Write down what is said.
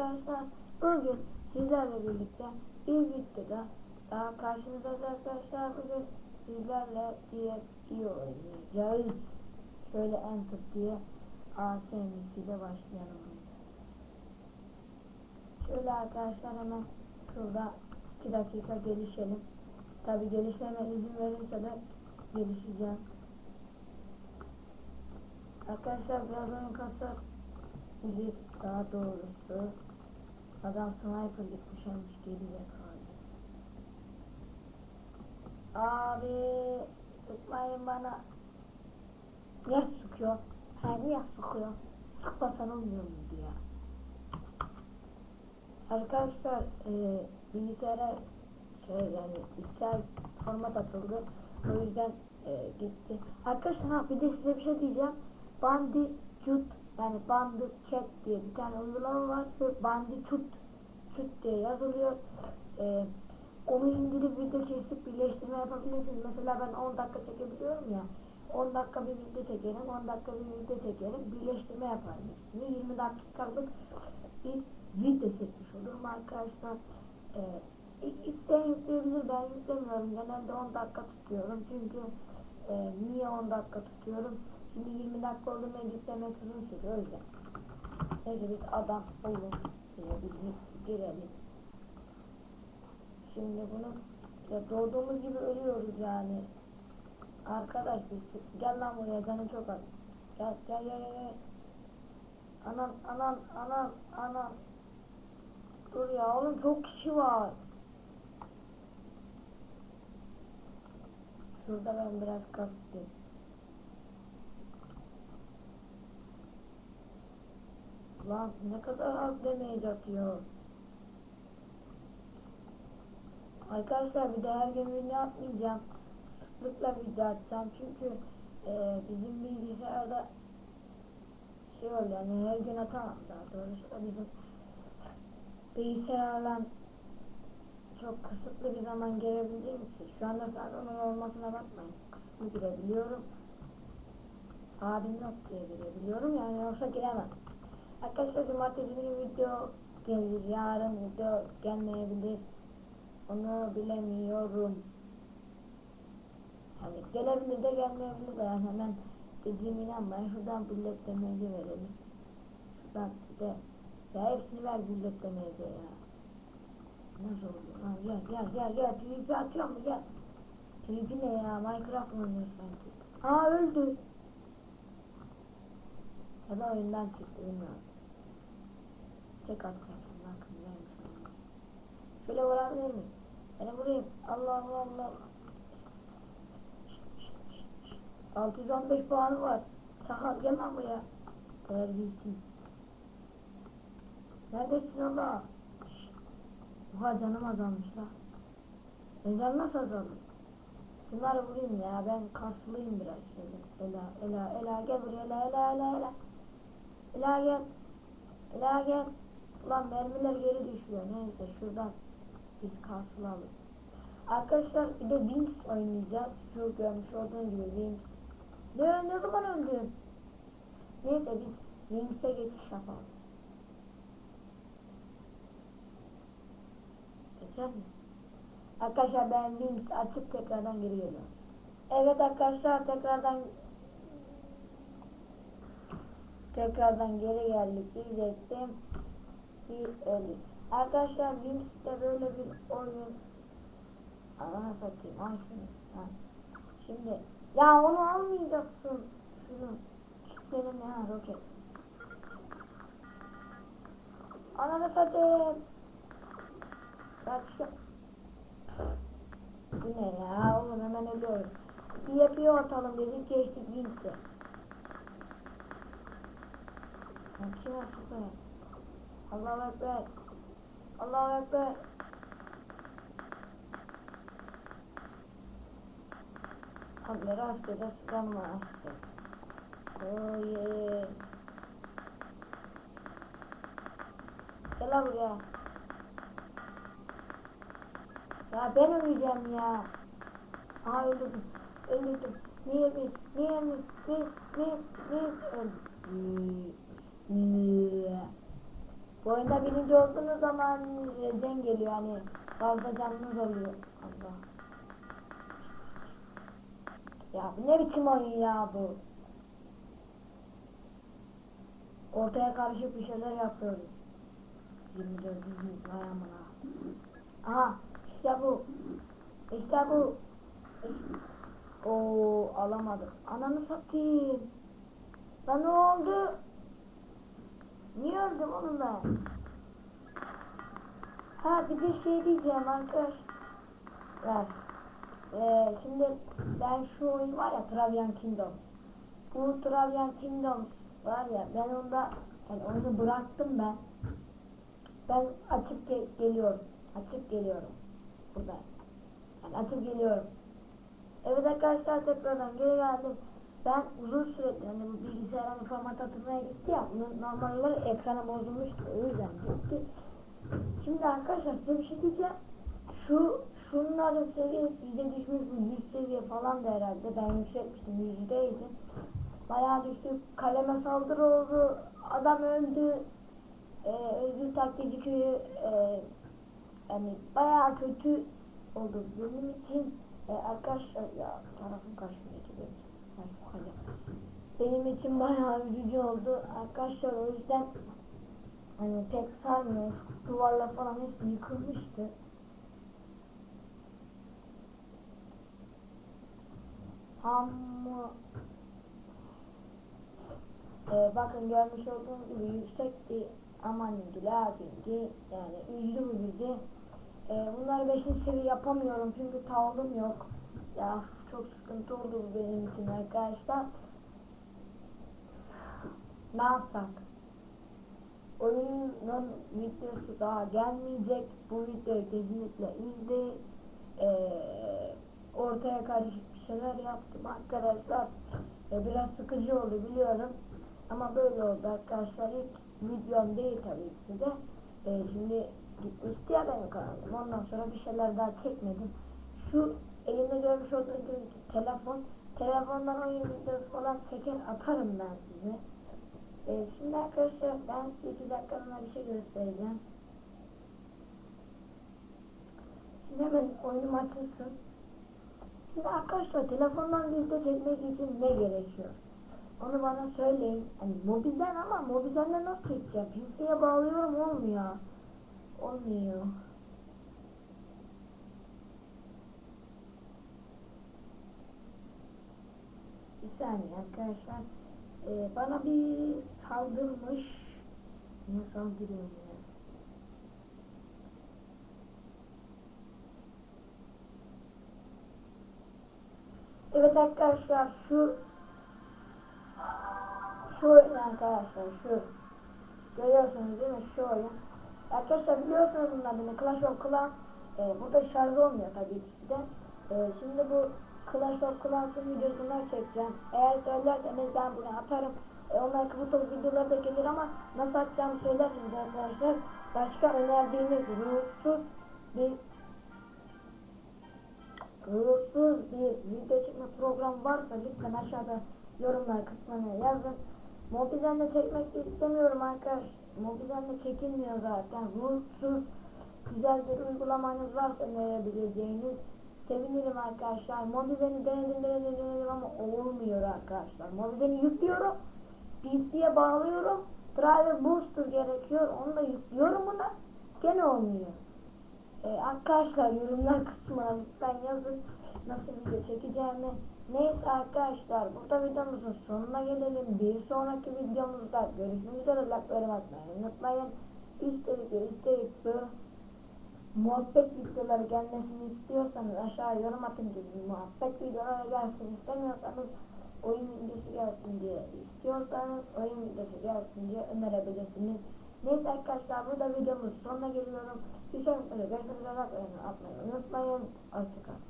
arkadaşlar bugün sizlerle birlikte bir videoda daha karşınızdayız arkadaşlar bugün sizlerle iyi oynayacağız. Şöyle enter diye ASMC ile başlayalım. Şöyle arkadaşlar hemen şurada 2 dakika gelişelim. Tabi gelişmeme izin verirse de gelişeceğim. Arkadaşlar biraz oyun kasar. Daha doğrusu. Adam sniper gitmiş almış geriye kaldı. Abi sıkmayın bana. Niye sıkıyor? Ha niye sıkıyor? Sıkmasan olmuyor muydu ya? Arkadaşlar e, bilgisayara şey yani bilgisayar format atıldı. O yüzden e, gitti. Arkadaşlar ha, bir de size bir şey diyeceğim. Bandicoot yani Bandicoot diye bir tane uygulama var. Bandicoot Çut diye yazılıyor. E, onu indirip video kesip birleştirme yapabilirsiniz. Mesela ben 10 dakika çekebiliyorum ya. 10 dakika bir video çekerim, 10 dakika bir video çekerim, birleştirme yaparım. ikisini. 20 dakikalık bir video çekmiş olurum arkadaşlar. Ee, isteyen yükleyebilir, ben yüklemiyorum. Genelde 10 dakika tutuyorum. Çünkü e, niye 10 dakika tutuyorum? Şimdi 20 dakika oldu mu yüklemesi uzun sürüyor o yüzden. Neyse biz adam olun diye bir girelim. Şimdi bunu ya doğduğumuz gibi ölüyoruz yani. Arkadaş biz gel lan buraya canı çok az. Gel gel gel gel. Anam anam anam anam. Dur ya oğlum çok kişi var. Şurada ben biraz kastım. Lan ne kadar az demeye atıyor. Arkadaşlar bir de her gün video atmayacağım. Sıklıkla video atacağım çünkü e, bizim bilgisayarda şey oluyor yani her gün atamam daha doğrusu da bizim bilgisayarla çok kısıtlı bir zaman girebildiğim için şu anda onun olmasına bakmayın kısıtlı girebiliyorum saatim yok diye girebiliyorum yani yoksa giremem arkadaşlar cumartesi günü video gelir yarın video gelmeyebilir onu bilemiyorum hani gelebilir de gelmeyebilir de yani hemen dediğime inanmayın şuradan billet demeci verelim şuradan de ya hepsini ver billet demeci ya Nasıl oldu? Ha, gel gel gel gel. PvP atıyor mu? Gel. PvP ne ya? Minecraft mı oynuyor sanki? Ha öldü. Ya da oyundan çıktı bilmiyorum. Tek atacaksın. Bakın neymiş oyun. Şöyle vurabilir miyim? Beni vurayım. Allah Allah Allah. 615 puanı var. Sakal gel lan buraya. Terbiyesiz. Neredesin Allah? Oha canım azalmış la. Neden nasıl azaldı? Şunları vurayım ya ben kaslıyım biraz şöyle. Ela Ela Ela gel buraya Ela Ela Ela Ela. Ela gel. Ela gel. Ulan mermiler geri düşüyor. Neyse şuradan biz kasılalım. Arkadaşlar bir de Wings oynayacağız. Şu görmüş olduğunuz gibi Wings. Ne, ne zaman öldüm? Neyse biz Wings'e geçiş yapalım. Geçer misin? Arkadaşlar ben Wings açıp tekrardan geri geliyorum. Evet arkadaşlar tekrardan tekrardan geri geldik diyecektim. Bir öldük. Arkadaşlar Wings'te böyle bir oyun Ana satayım al şunu. Ha. Şimdi ya onu almayacaksın. Şunu kitledim ya roket. Ananı satayım. Kaçıyor. Bu ne ya oğlum hemen ölüyorum. DP'yi atalım dedik geçtik Wings'e. Kim be? Allahu Ekber. Allahu Ekber. Da sıramı açtı. Oh yeah. Gel lan buraya. Ya ben öleceğim ya. Aha öldürdüm. Öldürdüm. Niye biz? Niye biz? Biz, biz, biz öldük. Bu oyunda birinci olduğunuz zaman regen geliyor hani fazla canınız oluyor. Allah. Ya bu ne biçim oyun ya bu? Ortaya karışık bir şeyler yapıyoruz. 24. yüz vay amına. Aha işte bu. İşte bu. İşte. Oo alamadım. Ananı satayım. Lan ne oldu? Niye öldüm oğlum ben? Ha bir de şey diyeceğim arkadaşlar. Ee, şimdi ben şu oyun var ya Travian Kingdom. Bu Travian Kingdom var ya ben onda yani oyunu bıraktım ben. Ben açıp ge- geliyorum. Açıp geliyorum. Burada. Yani açıp geliyorum. Evet arkadaşlar tekrardan geri geldim. Ben uzun süredir hani bu bilgisayarın format atılmaya gitti ya. Normal olarak ekranı bozulmuştu. O yüzden gitti. Şimdi arkadaşlar size bir şey diyeceğim. Şu şunların seviyesi iyice düşmüş bu 100 seviye falan da herhalde. Ben yükseltmiştim 100'deydi. Bayağı düştü. Kaleme saldırı oldu. Adam öldü. Ee, özgür taklidi köyü e, yani bayağı kötü oldu benim için. E, arkadaşlar ya tarafım kaçmıyor ki benim. Bu. Benim için bayağı üzücü oldu. Arkadaşlar o yüzden hani pek sarmıyor. Duvarlar falan hepsi yıkılmıştı. Ama ee, bakın görmüş olduğunuz gibi yüksekti amaninki lakinki yani üzdü bu bizi. Ee, bunları 5. seviye yapamıyorum çünkü tavrım yok. Ya çok sıkıntı oldu bu benim için arkadaşlar. Ne yapsak? Oyunun videosu daha gelmeyecek. Bu videoyu kesinlikle izleyin. Ee, ortaya karışık bir şeyler yaptım arkadaşlar. Ee, biraz sıkıcı oldu biliyorum. Ama böyle oldu arkadaşlar. İlk videom değil tabii ki de. Ee, şimdi gitmişti ya benim kanalım. Ondan sonra bir şeyler daha çekmedim. Şu elimde görmüş olduğunuz telefon. Telefondan oyun videosu falan çeker atarım ben size. Ee, şimdi arkadaşlar ben size 2 dakikalığına bir şey göstereceğim. Şimdi hemen oyunum açılsın. Şimdi arkadaşlar telefondan video çekmek için ne gerekiyor? Onu bana söyleyin. Hani Mobizen ama Mobizen'de nasıl çekeceğim? PC'ye bağlıyorum olmuyor. Olmuyor. Bir saniye arkadaşlar. Ee, bana bir saldırmış. Niye saldırıyor ya? Evet arkadaşlar şu şu oyun arkadaşlar şu görüyorsunuz değil mi şu oyun arkadaşlar biliyorsunuz bunun adını Clash of Clans e, burada şarj olmuyor tabii ikisi de e, şimdi bu Clash of Clans'ın videosunu çekeceğim eğer söylerseniz ben bunu atarım e, onlar tarz videolar da gelir ama nasıl atacağımı söylerseniz arkadaşlar başka önerdiğiniz ruhsuz bir ruhsuz bir video çekme programı varsa lütfen aşağıda yorumlar kısmına yazın. Mobizen'de çekmek istemiyorum arkadaş. Mobizen'de çekilmiyor zaten. Ruhsuz güzel bir uygulamanız varsa önerebileceğiniz sevinirim arkadaşlar. Mobizen'i denedim denedim denedim ama olmuyor arkadaşlar. Mobizen'i yüklüyorum. PC'ye bağlıyorum. Driver Booster gerekiyor. Onu da yüklüyorum buna. Gene olmuyor. Ee, arkadaşlar yorumlar kısmına lütfen yazın nasıl video çekeceğimi. Neyse arkadaşlar burada videomuzun sonuna gelelim. Bir sonraki videomuzda görüşmek üzere. Like'larımı atmayı unutmayın. Üstelik üstelik bu muhabbet videoları gelmesini istiyorsanız aşağı yorum atın gibi muhabbet videoları gelsin istemiyorsanız oyun videosu gelsin diye istiyorsanız oyun videosu gelsin diye önerebilirsiniz. Neyse arkadaşlar burada videomuz sonuna geliyorum. Bir sonraki videoda görüşmek üzere. Atmayı unutmayın. Hoşçakalın.